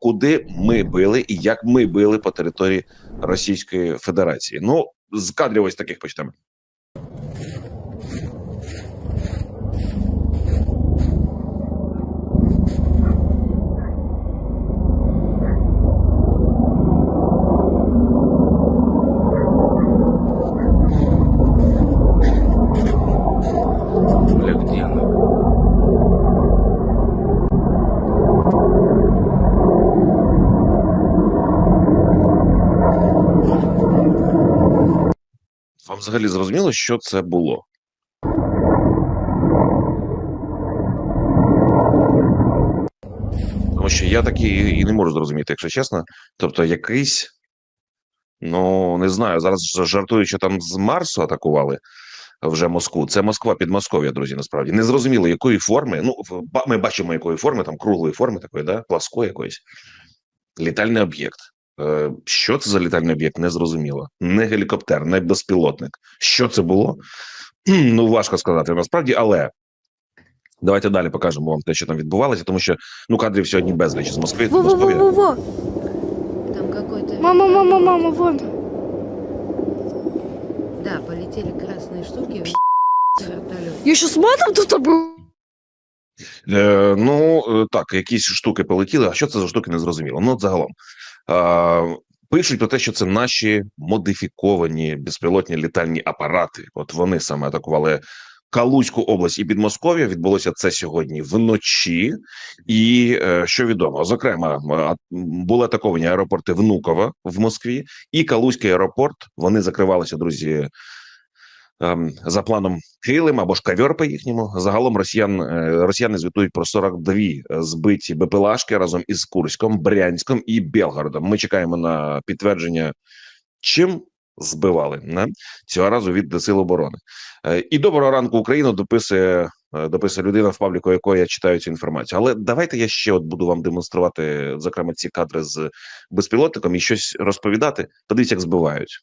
куди ми били і як ми били по території Російської Федерації. Ну, з кадрів ось таких почнемо. Взагалі зрозуміло, що це було? Тому що я так і, не можу зрозуміти, якщо чесно. Тобто, якийсь, ну не знаю, зараз жартую, що там з Марсу атакували вже Москву. Це Москва Підмосков'я, друзі, насправді. Не зрозуміло, якої форми. Ну, ми бачимо, якої форми, там круглої форми, такої, да? пласкої якоїсь. Літальний об'єкт. Е, Що це за літальний об'єкт? Не зрозуміло. Не гелікоптер, не безпілотник. Що це було? Ну, важко сказати насправді, але давайте далі покажемо вам те, що там відбувалося, тому що ну кадрів сьогодні безліч з Москви. Московія. Во-во-во-во-во! Там какой-то... Мама, мама, мама, вон. Да, полетели красные штуки вертолет. Я еще с матом тут был. Е, ну е, так, якісь штуки полетіли. А що це за штуки не зрозуміло. Ну, от загалом. Пишуть про те, що це наші модифіковані безпілотні літальні апарати. От вони саме атакували Калузьку область і Підмосков'я. Відбулося це сьогодні вночі. І е, що відомо, зокрема, були атаковані аеропорти Внуково в Москві і Калузький аеропорт. Вони закривалися, друзі. Ем, За планом Килим або ж кавьор по їхньому загалом росіян е, росіяни звітують про 42 збиті БПЛАшки разом із Курськом, Брянськом і Белгородом. Ми чекаємо на підтвердження, чим збивали не? цього разу від Сил оборони. Е, І доброго ранку Україну дописує е, дописує людина в пабліку, якої я читаю цю інформацію. Але давайте я ще от буду вам демонструвати зокрема ці кадри з безпілотником і щось розповідати. Подивіться, як збивають.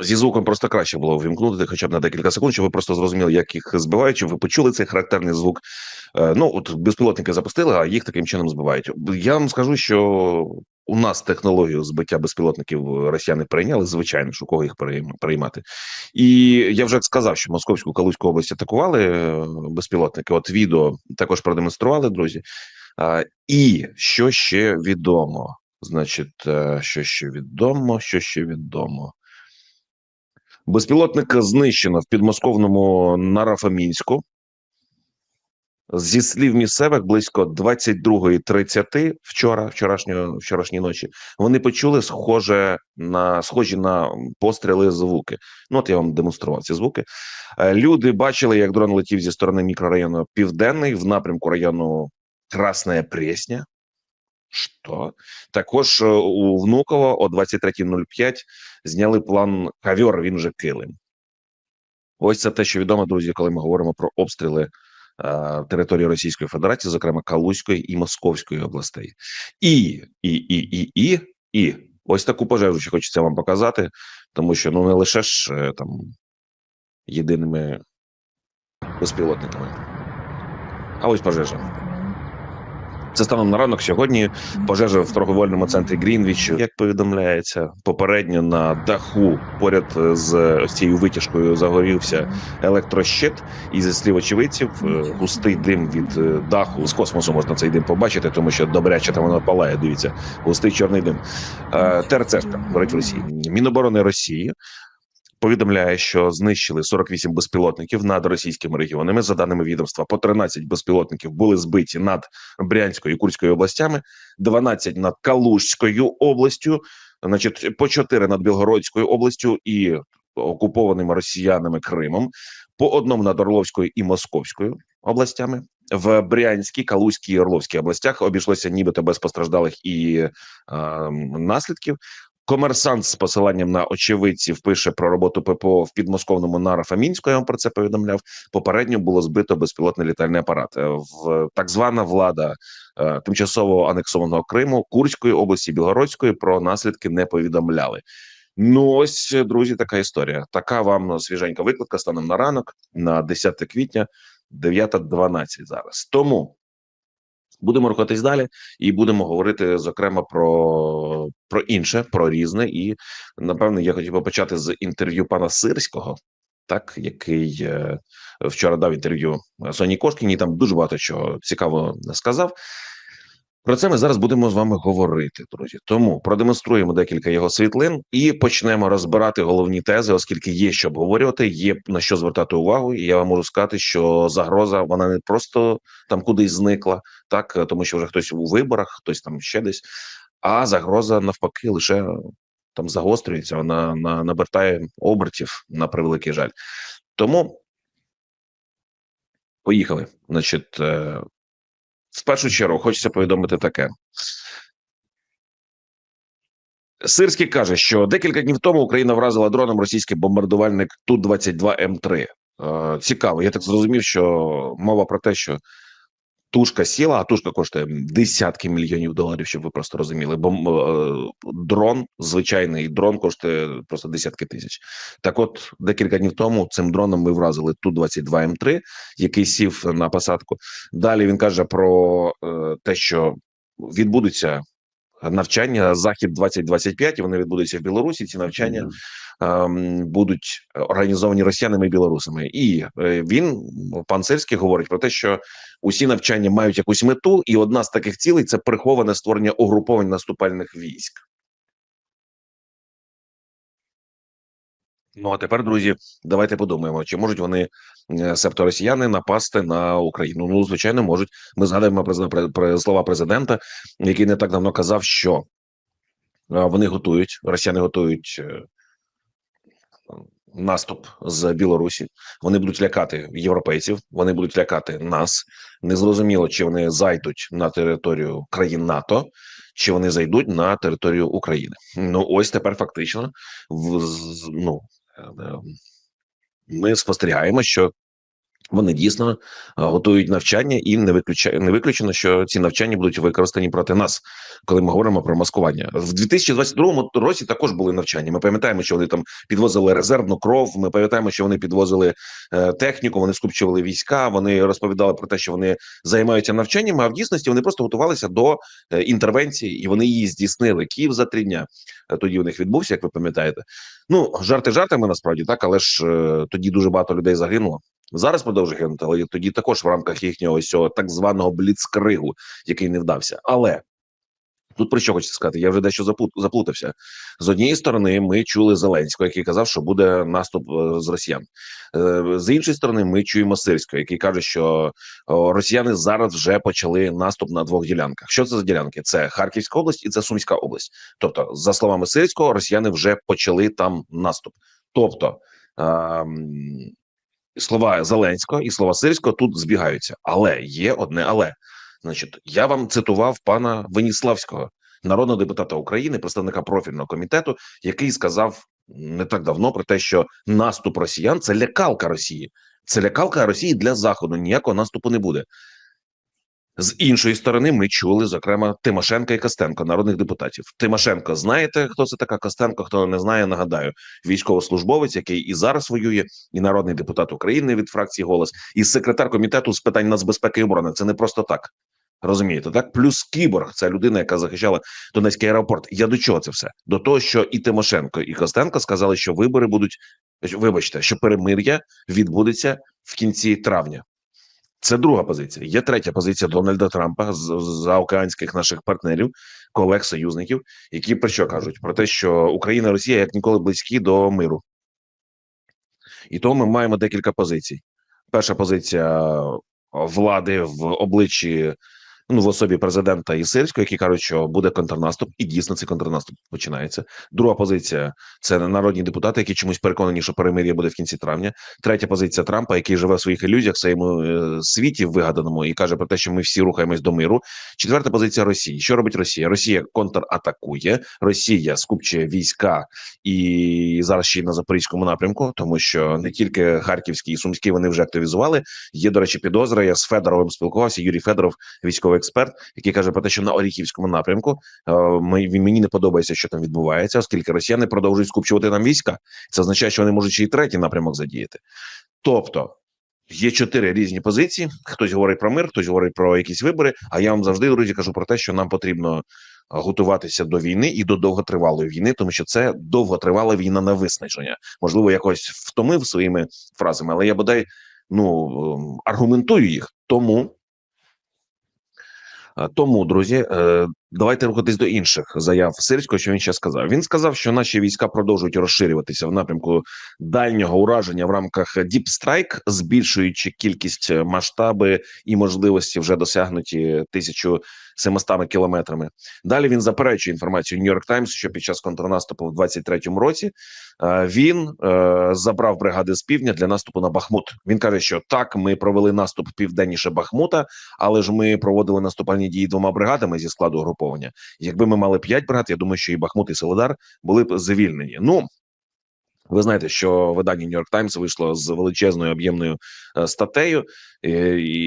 Зі звуком просто краще було вімкнути, хоча б на декілька секунд, щоб ви просто зрозуміли, як їх збивають, щоб ви почули цей характерний звук. Е, Ну, от безпілотники запустили, а їх таким чином збивають. Я вам скажу, що у нас технологію збиття безпілотників росіяни прийняли, звичайно, що кого їх переймати. І я вже сказав, що Московську Калузьку область атакували е, безпілотники. От відео також продемонстрували, друзі. І що ще відомо? Значить, е, що ще відомо, що ще відомо. Безпілотник знищено в підмосковному Нарафамінську. Зі слів місцевих, близько 22.30 вчора, вчорашньої, вчорашньої ночі, вони почули схоже на схожі на постріли звуки. Ну, от я вам демонстрував ці звуки. Е, Люди бачили, як дрон летів зі сторони мікрорайону Південний в напрямку району Красна Пресня. Що? Також е, у Внуково о 23.05 зняли план кавьор, він вже килим. Ось це те, що відомо, друзі, коли ми говоримо про обстріли е, території Російської Федерації, зокрема Калузької і Московської областей. І, і, і, і, і, і ось таку пожежу ще хочеться вам показати, тому що ну не лише ж е, там єдиними безпілотниками, а ось пожежа. Це станом на ранок сьогодні пожежа в торговельному центрі Грінвіч, як повідомляється, попередньо на даху поряд з ось цією витяжкою загорівся електрощит, і зі слів очевидців, е, густий дим від е, даху з космосу можна цей дим побачити, тому що добряче там воно палає. Дивіться, густий чорний дим. Е, ТРЦшка говорить в Росії. Міноборони Росії. Повідомляє, що знищили 48 безпілотників над російськими регіонами. За даними відомства, по 13 безпілотників були збиті над Брянською і Курською областями, 12 над Калужською областю, значить, по 4 над Білгородською областю і окупованими росіянами Кримом, по одному над Орловською і Московською областями. В Брянській, Калузькій і Орловській областях обійшлося нібито без постраждалих і е, наслідків. Комерсант з посиланням на очевидців пише про роботу ППО в підмосковному Нарафамінську. Я вам про це повідомляв. Попередньо було збито безпілотний літальний апарат. Е, В так звана влада е, тимчасово анексованого Криму, Курської області, Білгородської про наслідки не повідомляли. Ну ось, друзі, така історія. Така вам свіженька викладка станом на ранок, на 10 квітня, 9.12 зараз. Тому будемо рухатись далі і будемо говорити зокрема про, про інше, про різне. І напевно я хотів би почати з інтерв'ю пана Сирського, так який е, вчора дав інтерв'ю Соні Кошкіні. Там дуже багато чого цікавого сказав. Про це ми зараз будемо з вами говорити, друзі. Тому продемонструємо декілька його світлин і почнемо розбирати головні тези, оскільки є що обговорювати, є на що звертати увагу. І я вам можу сказати, що загроза вона не просто там кудись зникла, так тому що вже хтось у виборах, хтось там ще десь. А загроза навпаки лише там загострюється, вона на, набертає обертів на превеликий жаль. Тому поїхали. Значить, е, в першу чергу хочеться повідомити таке. Сирський каже, що декілька днів тому Україна вразила дроном російський бомбардувальник Ту-22 М3. Е, цікаво, я так зрозумів, що мова про те, що тушка сіла, а тушка коштує десятки мільйонів доларів, щоб ви просто розуміли. Бо е, дрон, звичайний дрон коштує просто десятки тисяч. Так, от декілька днів тому цим дроном ми вразили Ту-22 М3, який сів на посадку. Далі він каже про е, те, що відбудуться навчання захід 2025 і Вони відбудуться в Білорусі. Ці навчання ем, будуть організовані росіянами і білорусами. І е, він пан Сельський говорить про те, що усі навчання мають якусь мету, і одна з таких цілей це приховане створення угруповань наступальних військ. Ну а тепер, друзі, давайте подумаємо, чи можуть вони, е, себто росіяни, напасти на Україну? Ну, звичайно, можуть. Ми президент- про- слова президента, який не так давно казав, що е, вони готують, росіяни готують е, наступ з Білорусі. Вони будуть лякати європейців, вони будуть лякати нас. Незрозуміло, чи вони зайдуть на територію країн НАТО, чи вони зайдуть на територію України. Ну ось тепер фактично в ну ми спостерігаємо, що вони дійсно е, готують навчання, і не виключає не виключено, що ці навчання будуть використані проти нас, коли ми говоримо про маскування. В 2022 році також були навчання. Ми пам'ятаємо, що вони там підвозили резервну кров. Ми пам'ятаємо, що вони підвозили е, техніку, вони скупчували війська. Вони розповідали про те, що вони займаються навчаннями. А в дійсності вони просто готувалися до е, інтервенції, і вони її здійснили. Київ за три дня. Е, Тоді у них відбувся, як ви пам'ятаєте. Ну жарти жартами насправді так, але ж е, тоді дуже багато людей загинуло. Зараз продовжує гинути, але тоді також в рамках їхнього ось цього так званого бліцкригу, який не вдався. Але тут про що хочу сказати? Я вже дещо заплутався. З однієї сторони, ми чули Зеленського, який казав, що буде наступ е, з росіян. Е, З іншої сторони, ми чуємо Сирського, який каже, що росіяни зараз вже почали наступ на двох ділянках. Що це за ділянки? Це Харківська область і це Сумська область. Тобто, за словами Сирського, росіяни вже почали там наступ. Тобто. ем, слова Зеленського і слова Сирського тут збігаються. Але є одне але. Значить, я вам цитував пана Веніславського, народного депутата України, представника профільного комітету, який сказав не так давно про те, що наступ росіян це лякалка Росії. Це лякалка Росії для заходу. Ніякого наступу не буде. З іншої сторони, ми чули зокрема Тимошенка і Костенко, народних депутатів. Тимошенко, знаєте, хто це така Костенко? Хто не знає, нагадаю, військовослужбовець, який і зараз воює, і народний депутат України від фракції голос, і секретар комітету з питань нацбезпеки і оборони. Це не просто так. Розумієте, так плюс кіборг це людина, яка захищала Донецький аеропорт. Я до чого це все? До того, що і Тимошенко, і Костенко сказали, що вибори будуть вибачте, що перемир'я відбудеться в кінці травня. Це друга позиція. Є третя позиція Дональда Трампа з заокеанських наших партнерів, колег, союзників, які про що кажуть? Про те, що Україна і Росія як ніколи близькі до миру. І тому ми маємо декілька позицій. Перша позиція влади в обличчі ну в особі президента і Сирського, які кажуть, що буде контрнаступ, і дійсно цей контрнаступ починається. Друга позиція це народні депутати, які чомусь переконані, що перемир'я буде в кінці травня. Третя позиція Трампа, який живе в своїх ілюзіях в своєму е, світі вигаданому і каже про те, що ми всі рухаємось до миру. Четверта позиція Росії. Що робить Росія? Росія контратакує. Росія скупчує війська і зараз ще й на запорізькому напрямку, тому що не тільки Харківський і Сумський вони вже активізували. Є, до речі, підозра. Я з Федоровим спілкувався. Юрій Федоров, військовий експерт, який каже про те, що на Оріхівському напрямку е, ми- мені не подобається, що там відбувається, оскільки росіяни продовжують скупчувати нам війська. Це означає, що вони можуть ще й третій напрямок задіяти. Тобто. Є чотири різні позиції. Хтось говорить про мир, хтось говорить про якісь вибори. А я вам завжди друзі кажу про те, що нам потрібно готуватися до війни і до довготривалої війни, тому що це довготривала війна на виснаження. Можливо, якось втомив своїми фразами, але я бодай ну ем, аргументую їх. Тому Е, Тому, друзі, е, давайте рухатись до інших заяв Сирського, що він ще сказав. Він сказав, що наші війська продовжують розширюватися в напрямку дальнього ураження в рамках Strike, збільшуючи кількість е, масштаби і можливості вже досягнуті 1700 кілометрами. Далі він заперечує інформацію New York Times, що під час контрнаступу в 23-му році е, він е, забрав бригади з півдня для наступу на Бахмут. Він каже, що так, ми провели наступ південніше Бахмута, але ж ми проводили наступальні дії двома бригадами зі складу угруповання. Якби ми мали п'ять бригад, я думаю, що і Бахмут, і Солидар були б звільнені. Ну ви знаєте, що видання York Times вийшло з величезною об'ємною е, статтею. І,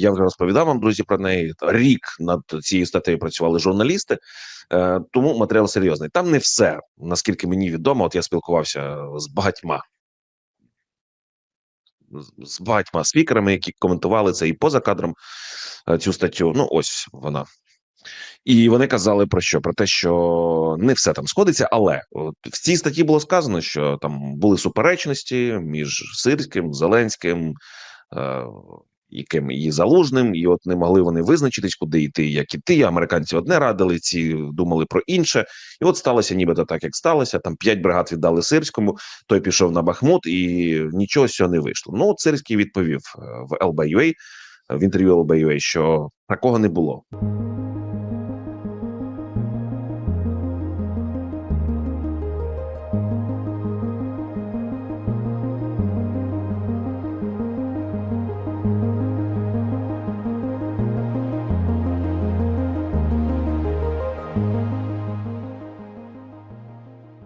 я вже розповідав вам, друзі, про неї. Рік над цією статтею працювали журналісти, е, тому матеріал серйозний. Там не все, наскільки мені відомо. От я спілкувався з багатьма. з- З багатьма спікерами, які коментували це і поза кадром е, цю статтю. Ну, ось вона. І вони казали про що? Про те, що не все там сходиться, але от в цій статті було сказано, що там були суперечності між Сирським, Зеленським, е, яким і Залужним, і от не могли вони визначитись, куди йти, як іти. Американці одне радили, ці думали про інше. І от сталося нібито так, як сталося. Там п'ять бригад віддали Сирському, той пішов на Бахмут, і нічого з цього не вийшло. Ну, от Сирський відповів е, в LBUA, в інтерв'ю LBUA, що такого не було.